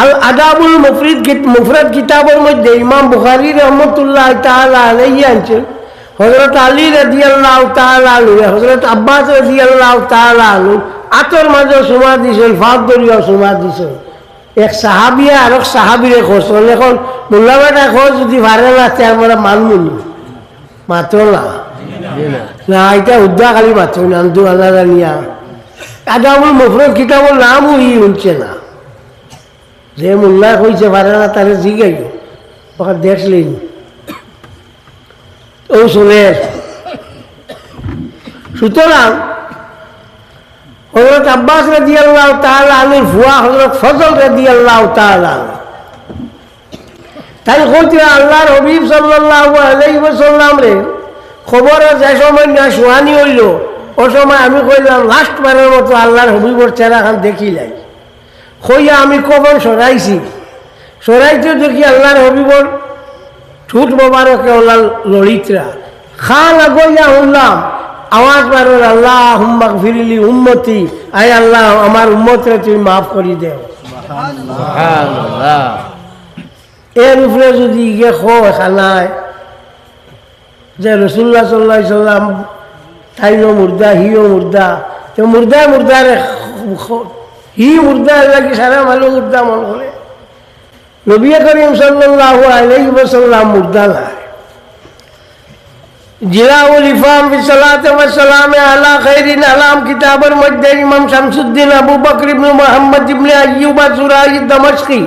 আল আদাবুল মুফরিদ মুফরদ কিতাবের মধ্যে ইমাম বুখারি রহমতুল্লাহ আলাইহি আনছেন হযরত আলী রাদিয়াল্লাহু তাআলা আনহু হযরত আব্বাস রাদিয়াল্লাহু তাআলা আনহু আতর মাঝে সুমা দিছেন ফাঁক সুমা দিছেন এক সাহাবিয়া আর এক সাহাবিরে খোঁজল এখন মোল্লাবাটা খোঁজ যদি ভারে লাগছে আমরা মানমুনি মাত্র না। না এটা উদ্যা খালি মাত্র না দু আল্লাহ জানিয়া। আদাবুল মুফরদ কিতাবের নামও ই শুনছে না। যে মোল্লা কইছে পারে না তারে জিগাই ওখানে দেখলেন। ও শুনের সুতরাং হজরত আব্বাস রাজি আল্লাহ তাহলে আলীর ফুয়া হজরত ফজল রাজি আল্লাহ তাহলে তাই কইতে আল্লাহর হবিব সাল্লাহ রে, খবরে যে সময় না সোহানি হইল, ও সময় আমি কইলাম, লাস্ট বারের মতো আল্লাহর হবিবর চেহারাখান দেখিলাই কইয়া আমি কবর সরাইছি? সরাইতে দেখি আল্লাহর হবিবর? ঠুট মোবারকে ওলার লড়িতরা খান আগইয়া শুনলাম আওয়াজ বারোর আল্লাহ হুম্মাক ফিরিলি উম্মতি। আয় আল্লাহ আমার উম্মতরে তুমি মাফ করি দেও। এর উপরে যদি ইয়ে খো খানায় যে রসুল্লাহ সাল্লাহ সাল্লাম তাইও মুর্দা হিও মুর্দা তো মুর্দা মুর্দারে হি মুর্দা লাগি সারা ভালো মুর্দা মন করে? নবী করিম সাল্লাহ আলাইহি ওয়াসাল্লাম মুর্দা নাই জিলাউল ইফাম বিসালাতে ওয়াসালামে আলা খাইরিন আলাম কিতাবের মধ্যে ইমাম শামসুদ্দিন আবু বকর ইবনে মুহাম্মদ ইবনে আইয়ুব আজুরাই দামাশকি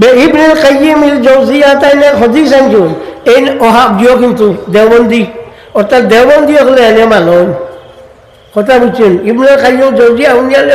বে ইবনে কাইয়িম ইল জাওজিয়া তাইলে হাদিস আনজুন এই ওহাব দিও কিন্তু দেওবন্দি। অর্থাৎ দেওবন্দি হলে এনে মানন কথা বুঝছেন? ইবনে কাইয়িম জাওজিয়া উনিয়ালে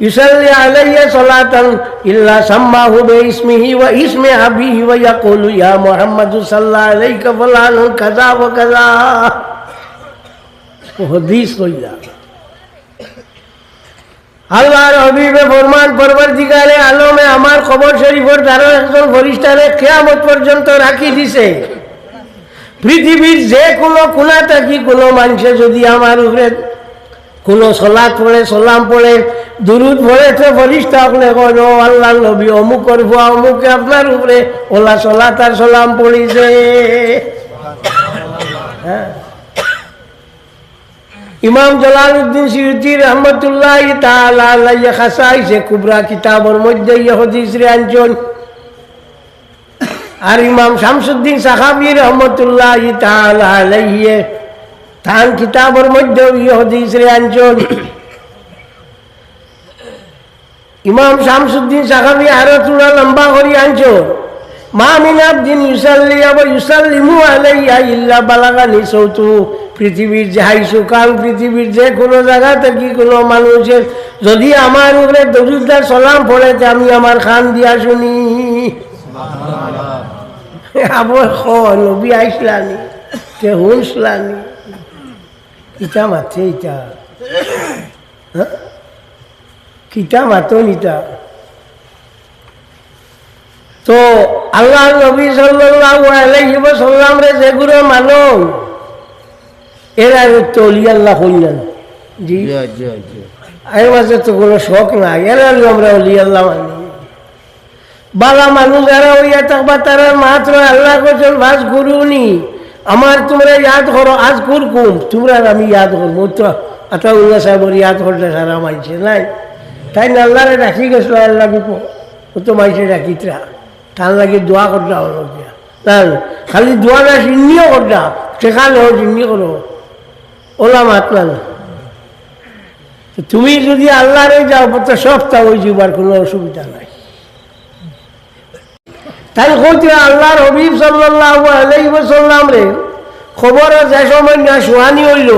يصلي علي صلاة إلا سماه باسمه واسم أبيه ويقول يا محمد صلى الله عليك فلان كذا وكذا حديث কইলা আল্লাহর হবিবে ফরমান পরবর্তীকালে আলমে আমার খবর শরীফের দ্বারা একজন ফরিস্তারে কেয়ামত পর্যন্ত রাখি দিছে পৃথিবীর যে কোনো কোনা থাকি কোনো মানুষে যদি আমার উপরে কোনো সলাদ পড়ে, সলাম পড়ে, দুরুদ পড়ে, তো ফরিস্তা আপনি কইল, আল্লাহ নবী অমুক করব অমুকে আপনার উপরে ওলা সলা তার সলাম পড়িছে। হ্যাঁ। ইমাম জালালউদ্দিন সিউতি রহমতুল্লাহ তাআলা খাসাইছে কুবরা কিতাবের মধ্যে হদিস রে আনজন আর ইমাম শামসুদ্দিন সাহাবি রহমতুল্লাহ তাআলা তান কিতাবের মধ্যে ইয়ে হদিস রে আনজন ইমাম শামসুদ্দিন সাহাবি আরও তুলা লম্বা করি আনজন মা মিন আবদিন ইউসাল্লি আবা ইউসাল্লিমু আলাইয়া ইল্লা বালাগানি সৌতু পৃথিবীর যাই সুকাল পৃথিবীর যে কোনো জায়গা থেকে কোনো মানুষের যদি আমার উপরে দরুদ্দার সালাম পড়েছে আমি আমার খান দিয়া শুনি। আবার খ নবী আইসলানি কে হুনসলানি। ইটা মাথে ইটা হ্যাঁ? কিতা মাতন ইটা তো আল্লাহ নবী সাল্লাল্লাহু আলাইহি ওয়াসাল্লাম রে যেগুলো মানুষ এরা তো অলি আল্লাহ হইলেন জি এর মাঝে তো কোনো শখ নাই এরা আমরা অলি আল্লাহ মানি বালা মানুষ যারা হইয়া থাকবা তারা মাত্র আল্লাহ কোচল ভাস গুরুনি আমার তোমরা ইয়াদ করো, আজ কুরকুম তোমরা আমি ইয়াদ করব। তো আতাউল্লাহ সাহেবর ইয়াদ করলে সারা মাইছে নাই। তাই আল্লাহরে রাখি গেছিল, আল্লাহ বিপ। ও তো মাইছে রাখিতরা তার লাগে দোয়া করতে হলো না খালি দোয়া না সিন্নিও করতে সেখানে হোক সিন্নি করো। ওলা মাতলা না তুমি যদি আল্লাহরে যাও তো সব তা ওই যাবার কোনো অসুবিধা নাই। তাই কইতে আল্লাহর হবিব সাল্লাহ আলাইহি সাল্লাম রে খবর যে সময় না সোহানি হইল,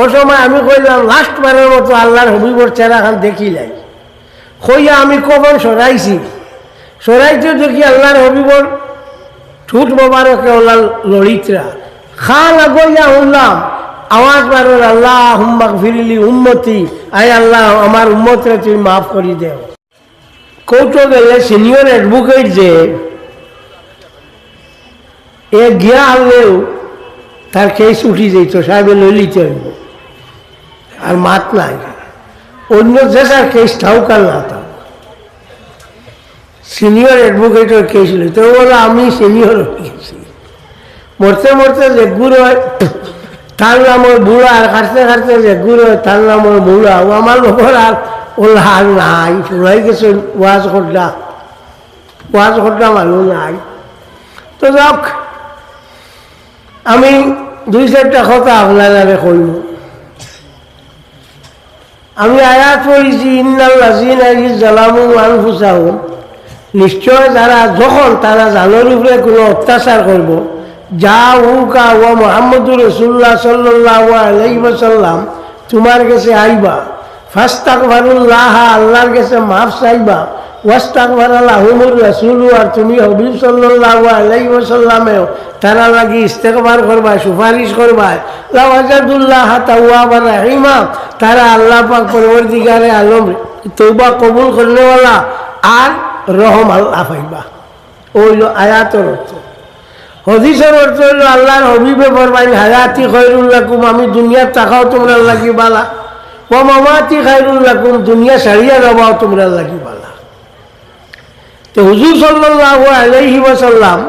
ও সময় আমি কইলাম লাস্ট বারের মতো আল্লাহর হবিবর চেহারাখান দেখিলাই কইয়া আমি কবর সরাইছি? সরাইতে দেখি আল্লাহর হবিবর ঠুট মোবারকে ওলার লড়িতরা খান আগইয়া শুনলাম আওয়াজ মারুন আল্লাহ হুম্মাক ফিরিলি উম্মতি, আয় আল্লাহ, আমার উম্মতরে তুমি মাফ করি দেও। কৌটো গেলে সিনিয়র অ্যাডভোকেট যে এ গিয়া আনলেও তার কেস উঠি যেত, সাহেবে ললিতে হইব। আর মাত নাই। অন্য দেশের কেস ঠাউকাল না তা সিনিয়র অ্যাডভোকেটের কেস লইতে বলে, আমি সিনিয়র হয়ে গেছি। মরতে মরতে লেগুর হয়, তার নাম ওই বুড়া, আর কাটতে কাটতে লেগুর হয়, তার নাম ওই বুড়া। ও আমার লোকের আর ওল হার নাই। ফুরাই গেছে, ওয়াজ করলা। ওয়াজ করলা মানুষ নাই। তো যাক আমি দুই চারটা কথা আপনারা কইব। আমি আয়াত পড়েছি ইন্নাল্লাজিন জালামু আনফুসাহুম নিশ্চয় যারা যখন তারা জানোর উপরে কোনো অত্যাচার করব যা উকা ও মোহাম্মদুর রসুল্লাহ সাল্লাহ তোমার কাছে আইবা। ফাস্তাক ভারুল্লাহ আল্লাহর কাছে মাফ চাইবা। ওয়াস্তাক ভারালাহুমুর রসুল আর তুমি হবিব সাল্লাহ আলাইসাল্লামেও তারা লাগি ইস্তেকবার করবা সুপারিশ করবা লাওয়াজাদুল্লাহ তাওয়াবা রাহিমা, তারা আল্লাহ পাক পরবর্তীকারে আলম তৌবা কবুল করলেওয়ালা আর রহম আল্লাহ পাইবা। ওইল আয়াতর অর্থ। হদিসের অর্থ হইল আল্লাহর হবিবে ফরমাইন, হায়াতি খৈরুল লাকুম, আমি দুনিয়ার টাকাও তোমরা লাগি বালা। ও মামাতি খাইরুল লাকুম, দুনিয়া সারিয়া যাবাও তোমরা লাগি বালা। তো হুজুর সাল্লাহ আলাইহি ওয়াসাল্লাম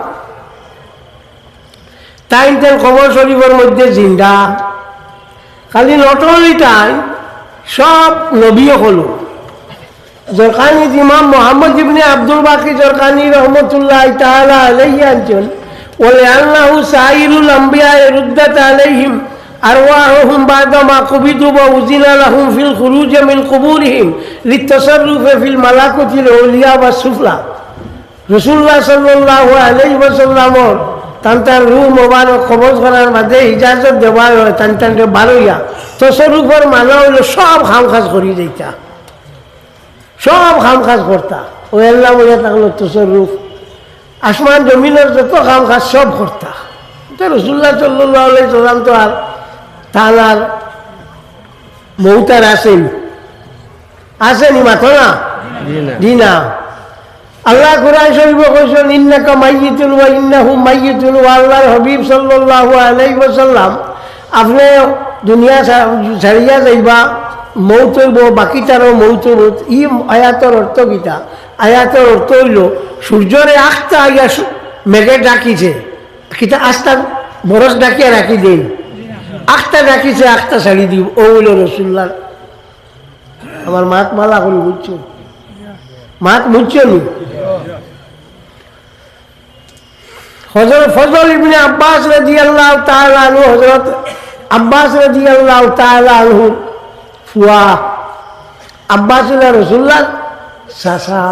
তাই তেন কবর শরীফের মধ্যে জিন্দা খালি নটলি তাই সব নবীও হলো জরকানি ইমাম মোহাম্মদ ইবনে আব্দুল বাকি জরকানি রহমতুল্লাহ তাআলা আলাইহি আনছেন বলে আল্লাহু সাইরুল আম্বিয়া রুদ্দাত আলাইহিম أرواحهم بعدما قبضوا وأذن لهم في الخروج من قبورهم للتصرف في الملكوت العليا والسفلى রসুল্লাহ সাল্লাহ আলহিবাসাল্লামর তান তার রু মোবাইল খবর করার মাঝে ইজাজত দেওয়া হয় তান তানকে বারোইয়া তো স্বরূপর মানা হইলে সব খাম খাজ করি দিতা সব খাম খাজ করতা। ও এল্লা বলে থাকল তো আসমান জমিনের যত খাম খাজ সব করতা। তো রসুল্লাহ সাল্লাহ আলহিসাল্লাম তো আর তার আর মৌতার আসেন। আসেনি মাথো না? দিনা না। আল্লাহ কুরআন শরীফ কইছেন ইন্নাকা মাইয়িতুন ওয়া ইন্নাহু মাইয়িতুন ওয়া আল্লাহর হাবিব সাল্লাল্লাহু আলাইহি ওয়াসাল্লাম। আপনি দুনিয়া ছাড়িয়া যাইবা, মৌত হইব, বাকিটারও মৌত হইব। ই আয়াতর অর্থ কিতা? আয়াতর অর্থ হইল, সূর্যরে আখতা আইয়া মেঘে ডাকিছে। কিতা আস্তা বরস ডাকিয়া রাখি দিন আখতা ডাকিছে আখতা ছাড়ি দিব ও হইল রসুল্লাহ আমার মাত মালা করি বুঝছ? মাত বুঝছ নি? হজরত ফজল ইবনে আব্বাস রাজি আল্লাহ আনহু হজরত আব্বাস রাজি আল্লাহ আনহু, ফুয়া। আব্বাস রসুল্লাহ সাসা